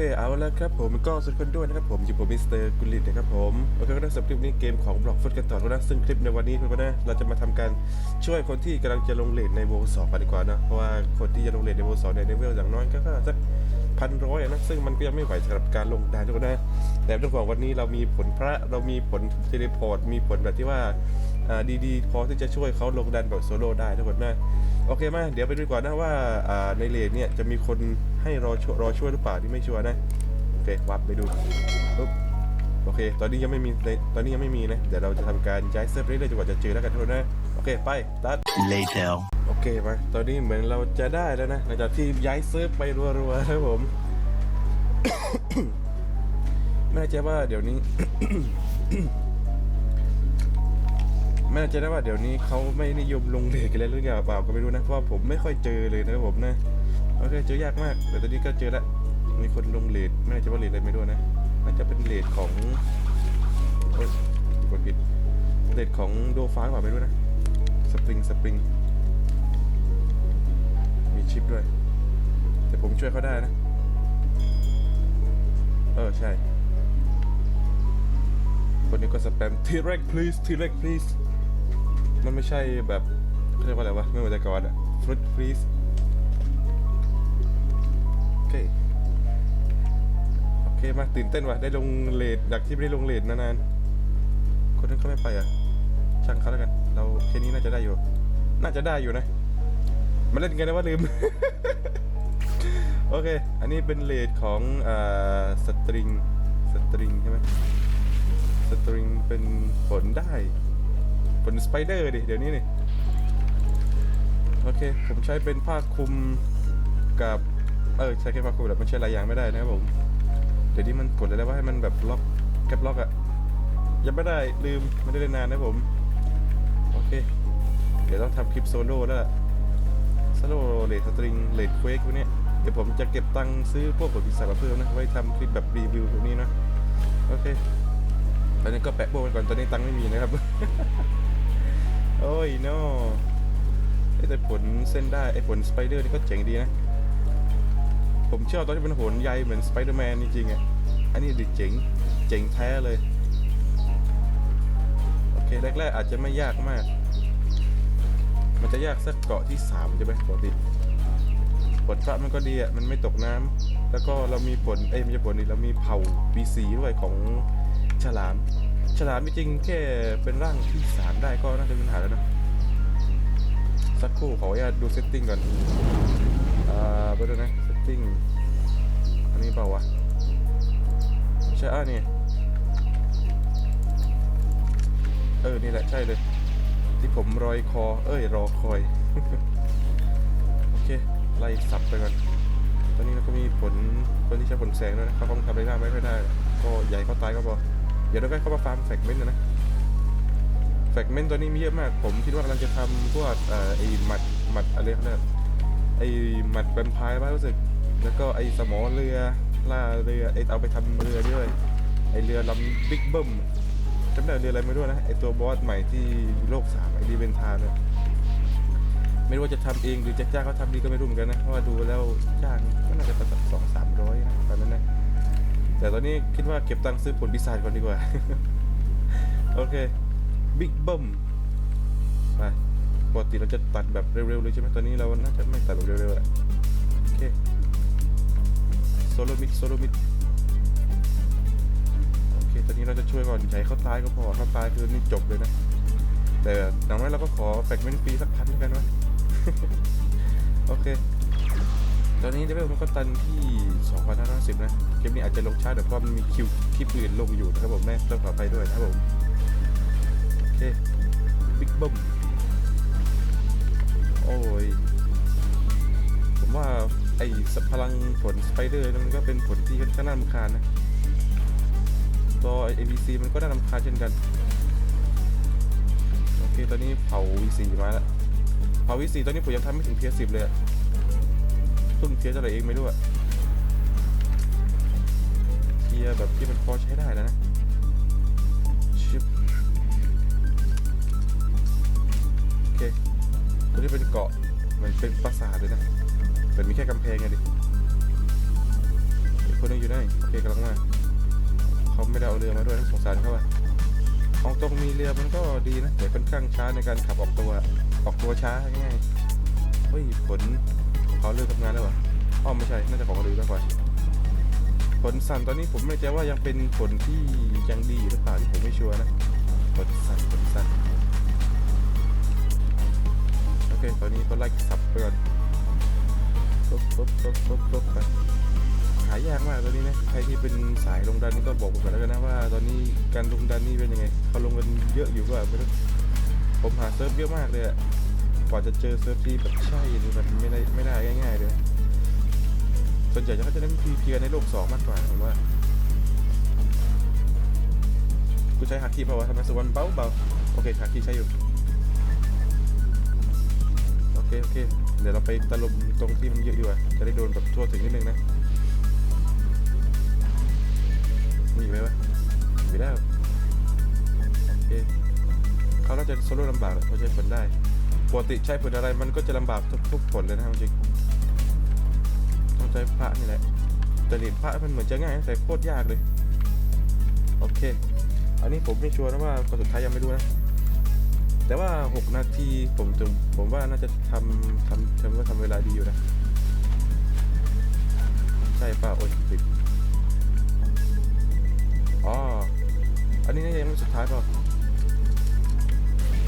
เคเอาละครับผมก็สุดคนด้วยนะครับผมอยู่ผมมิสเตอร์กุลิตนะครับผมโอเคก็ได้สำหรับคลิปนี้เกมของบล็อกฟุตกันต่อแล้วนะซึ่งคลิปในวันนี้เพื่อนๆนะเราจะมาทำการช่วยคนที่กำลังจะลงเลทในโวลสองกันดีกว่านะเพราะว่าคนที่จะลงเลทในโวลสองในเลเวลอย่างน้อยก็สัก พันร้อยนะ ซึ่งมันก็ยังไม่ไหวสำหรับการลงได้ทุกคนนะ แต่เรื่องของวันนี้เรามีผลพระเรามีผลเทเลพอร์ต มีผลแบบที่ว่าดีๆ พอที่จะช่วยเขาลงดันแบบโซโล่ได้ทุกคนนะ โอเคมาเดี๋ยวไปดูก่อนนะว่าในเลนเนี่ยจะมีคนให้รอช่วยรอช่วยหรือเปล่าที่ไม่ชัวร์นะ โอเควับไปดูปุ๊บโอเค ตอนนี้ยังไม่มีตอนนี้ยังไม่มีนะ เดี๋ยวเราจะทำการย้ายเซิร์ฟเรื่อยๆจนกว่าจะเจอแล้วกันทุกคนนะ เคไปตัด Later. โอเคมาตอนนี้เหมือนเราจะได้แล้วนะหลังจากที่ย้ายเซิร์ฟไปรัวๆครับผม ไม่แน่ใจว่าเดี๋ยวนี้ ไม่แน่ใจนะว่าเดี๋ยวนี้เขาไม่นิยมลงเลทกันแล้วหรือเปล่าก็ไม่รู้นะเพราะว่าผมไม่ค่อยเจอเลยนะครับผมนะโอเคเจอยากมากแต่ตอนนี้ก็เจอแล้วมีคนลงเลทไม่แน่ใจว่าเลทอะไรไม่รู้นะน่าจะเป็นเลทของโอ้ยกดผิดเลทของโดฟ้าหรือเปล่าไม่รู้นะส ปริง มีชิปด้วย แต่ผมช่วยเขาได้นะ เออ ใช่ คนนี้ก็สแปม T-Rex please T-Rex please มันไม่ใช่แบบเขาเรียกว่าอะไรวะ ไม่เหมือนแต่ก่อนอะ Fruit please โอเค โอเค มาตื่นเต้นว่ะ ได้ลงเลดจากที่ไม่ได้ลงเลดนานๆ คนนั้นเขาไม่ไปอะช่างเขาแล้วกัน เราแค่นี้น่าจะได้อยู่ น่าจะได้อยู่นะ มาเล่นกันนะว่าลืม โอเค อันนี้เป็นเลดของอ่าสตริง สตริงใช่ไหมสตริงเป็นผลได้ ผลสไปเดอร์ดิ เดี๋ยวนี้นี่ โอเค ผมใช้เป็นผ้าคลุมกับ เออ ใช้แค่ผ้าคลุมแต่มันใช้หลายอย่างไม่ได้นะครับผม เดี๋ยวนี้มันกดอะไรว่าให้มันแบบล็อกแคปล็อกอะยังไม่ได้ลืมไม่ได้เล่นนานนะผม โอเค เดี๋ยวต้องทำคลิปโซโล่แล้วล่ะโซโล่เลดสตริงเลดเควกพวกนี้เดี๋ยวผมจะเก็บตังค์ซื้อพวกผลพิศาจมาเพิ่มนะไว้ทำคลิปแบบรีวิวพวกนี้นะโอเคตอนนี้ก็แปะโบกันก่อนตอนนี้ตังค์ไม่มีนะครับ โอ้ย no เอ้แต่ผลเส้นได้ไอ้ผลสไปเดอร์นี่ก็เจ๋งดีนะ ผมชอบตอนที่เป็นโหนใยเหมือนสไปเดอร์แมนจริงๆอะอันนี้ดิเจ๋งเจ๋งแท้เลย โอเค แรกๆอาจจะไม่ยากมาก มันจะยากสักเกาะที่3ใช่ไหมปกติผลพระมันก็ดีอะมันไม่ตกน้ำแล้วก็เรามีผลเอ้ยไม่ใช่ผลนี่เรามีเผ่า BC ด้วยของฉลาม ฉลามจริงแค่เป็นร่างที่3ได้ก็น่าจะเป็นปัญหาแล้วนะสักครู่ขออนุญาตดูเซตติ้งก่อนอ่าไปดูนะเซตติ้งอันนี้เปล่าวะใช่อะนี่เออนี่แหละใช่เลย ที่ผมรอยคอ เอ้ย รอคอย โอเค ไล่สับไปก่อน ตอนนี้เราก็มีผลคนที่ใช้ผลแสงด้วยนะเขาคงทำอะไรหน้าไม่ค่อยได้ ก็ใหญ่เขาตายก็พอเดี๋ยวเราก็เข้ามาฟาร์มแฟกเมนต์นะ แฟกเมนต์ตัวนี้มีเยอะมาก ผมคิดว่ากำลังจะทำพวกไอ้หมัดหมัดอะไรเขาเรียกไอ้หมัดแวมไพร์บ้างรู้สึก แล้วก็ไอ้สมอเรือล่าเรือไอ้เอาไปทำเรือด้วย ไอ้เรือลำบิ๊กเบิ้ม จำได้เรืออะไรไม่รู้นะไอตัวบอสใหม่ที่โลกสามไอ้ดีเวนทาเนี่ยไม่รู้ว่าจะทำเองหรือจะจ้างเขาทำดีก็ไม่รู้เหมือนกันนะเพราะว่าดูแล้วจ้างก็น่าจะประมาณสองสามร้อยนะตอนนั้นนะแต่ตอนนี้คิดว่าเก็บตังค์ซื้อผลพิศาจก่อนดีกว่า โอเคบิ๊กเบิ้มไปปกติเราจะตัดแบบเร็วๆเลยใช่ไหมตอนนี้เราน่าจะไม่ตัดแบบเร็วๆอะโอเคโซโลมิดโซโลมิด ตอนนี้เราจะช่วยก่อนใช้เขาตายก็พอเขาตายคือนี่จบเลยนะ แต่อย่างน้อยเราก็ขอแฟกเมนต์ฟรีสักพันแล้วกันวะโอเค ตอนนี้เลเวลมันก็ตันที่2,550นะคลิปนี้อาจจะลงช้าเดี๋ยวเพราะมันมีคิวคลิปอื่นลงอยู่นะครับผมแม่ต้องขอไปด้วยนะครับผมโอเคบิ๊กบึ้มโอ้ยผมว่าไอ้สพลังผลสไปเดอร์นี่มันก็เป็นผลที่ค่อนข้างน่ารำคาญนะ ตัว ABC มันก็น่ารำคาญเช่นกัน โอเค ตอนนี้เผา V4 มาแล้ว เผา V4 ตอนนี้ผมยังทำไม่ถึงเทียร์10เลยอะเพิ่งเทียร์เท่าไรเองไม่รู้อะเทียร์แบบที่มันพอใช้ได้แล้วนะชิบโอเคตัวนี้เป็นเกาะเหมือนเป็นปราสาทเลยนะแต่มีแค่กำแพงไงดิคนนึงอยู่ได้โอเคกำลังมา เขาไม่ได้เอาเรือมาด้วยนะสงสารเขาว่ะของตรงมีเรือมันก็ดีนะแต่ค่อนข้างช้าในการขับออกตัวออกตัวช้าง่ายเฮ้ยผลเขาเลิกทำงานแล้ววะอ้อไม่ใช่น่าจะของคนอื่นมากกว่าผลสั่นตอนนี้ผมไม่แน่ใจว่ายังเป็นผลที่ยังดีหรือเปล่าที่ผมไม่ชัวร์นะผลสั่นผลสั่นโอเคตอนนี้ก็ไล่สับไปก่อนปุ๊บปุ๊บปุ๊บปุ๊บปุ๊บไป หายากมากตอนนี้นะใครที่เป็นสายลงดันนี่ก็บอกผมก่อนแล้วกันนะว่า ตอนนี้การลงดันนี่เป็นยังไงเขาลงกันเยอะอยู่ก็ไม่รู้ผมหาเซิร์ฟเยอะมากเลยอะกว่าจะเจอเซิร์ฟที่แบบใช่นี่มันไม่ได้ไม่ได้ง่าย ๆ เลยส่วนใหญ่จะเขาจะเล่นพีเพียในโลกสองมากกว่าผมว่ากูใช้ฮักคีเพราะว่าทำไมสวรรค์เบาเบาโอเคฮักคีใช้อยู่โอเคโอเคเดี๋ยวเราไปตะลุมตรงที่มันเยอะดีกว่าจะได้โดนแบบทั่วถึงนิดนึงนะ มีแล้วโอเคเขาน่าจะโซโล่ลำบากแหละเขาใช้ผลได้ปกติใช้ผลอะไรมันก็จะลำบากทุกทุกผลเลยนะครับจริงต้องใช้พระนี่แหละแต่เหรียญพระมันเหมือนจะง่ายแต่โคตรยากเลยโอเค อันนี้ผมไม่ชัวร์นะว่าคนสุดท้ายยังไม่รู้นะแต่ว่า 6 นาทีผมถึงผมว่าน่าจะทำทำทำว่าทำเวลาดีอยู่นะใช่ป่ะโอ้ยผิดอ๋อ อันนี้น่าจะยังไม่สุดท้ายเปล่า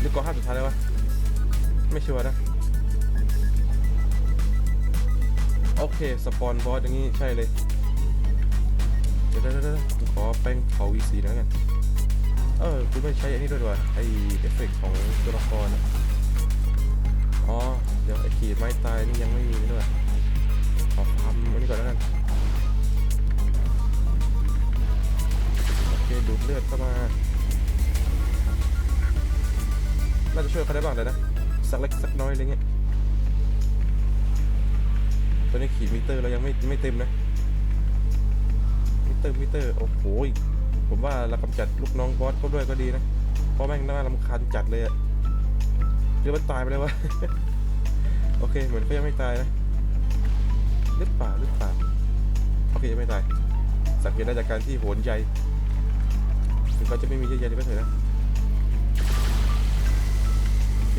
หรือก่อนห้าสุดท้ายแล้ววะ ไม่ชัวร์นะ โอเค สปอนบอสอย่างนี้ใช่เลย เดี๋ยวเดี๋ยวผมขอแป้งเผาวีสีหน่อยกัน เออกูไม่ใช้อันนี้ด้วยว่าไอเอฟเฟกต์ของตัวละครอะอ๋อ เดี๋ยวไอขีดไม้ตายนี่ยังไม่มีด้วยขอทำอันนี้ก่อนแล้วกัน เคดูดเลือดเข้ามา น่าจะช่วยเขาได้บ้างเลยนะ สักเล็กสักน้อยอะไรเงี้ย ตอนนี้ขีดมิเตอร์เรายังไม่ไม่เต็มนะ มิเตอร์มิเตอร์ โอ้โห ผมว่าเรากำจัดลูกน้องบอสเขาด้วยก็ดีนะ เพราะแม่งน่ารำคาญจัดเลยอะหรือมันตายไปแล้วะ โอเค เหมือนเขายังไม่ตายนะหรือเปล่าหรือเปล่าโอเคยังไม่ตายสังเกตได้จากการที่โหนใย ถึงเขาจะไม่มีเยอะแยะก็เถอะนะโอเค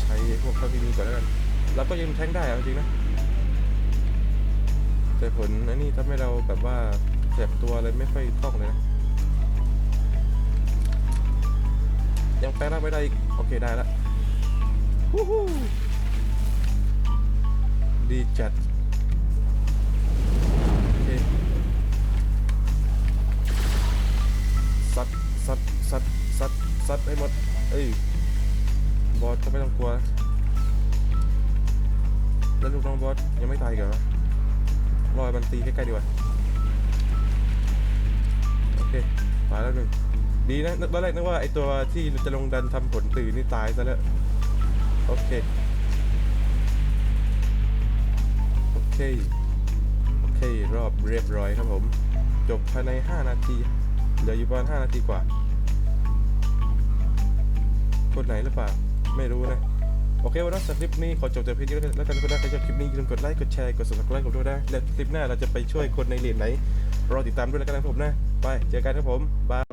ใช้พวกเขาที่มีก่อนแล้วกันเราก็ยังแทงได้เอาจริงนะ แต่ผลอันนี้ทำให้เราแบบว่าแสบตัวอะไรไม่ค่อยคล่องเลยนะ ยังแปลงร่างไม่ได้อีก โอเคได้ละวู้ฮู้ดีจัด ซัดให้หมด เอ้ย บอสก็ไม่ต้องกลัว แล้วลูกน้องบอสยังไม่ตายเหรอรอยมันตีใกล้ๆดีกว่า โอเค ตายแล้วหนึ่ง ดีนะตอนแรกนึกว่าไอตัวที่จะลงดันทำผลตื่นนี่ตายซะแล้ว โอเค โอเค โอเค รอบเรียบร้อยครับผม จบภายใน 5 นาที เหลืออยู่ประมาณ 5 นาทีกว่า คนไหนหรือเปล่า ไม่รู้นะ โอเควันนี้สคริปนี้ขอจบแต่เพียงนี้แล้วกันคนนะใครชอบคลิปนี้อย่าลืมกดไลค์ กดแชร์ กดสมัครไลค์ผมด้วยนะ และคลิปหน้าเราจะไปช่วยคนในเลนไหน รอติดตามด้วยแล้วกันนะผมนะ ไป เจอกันครับผม บาย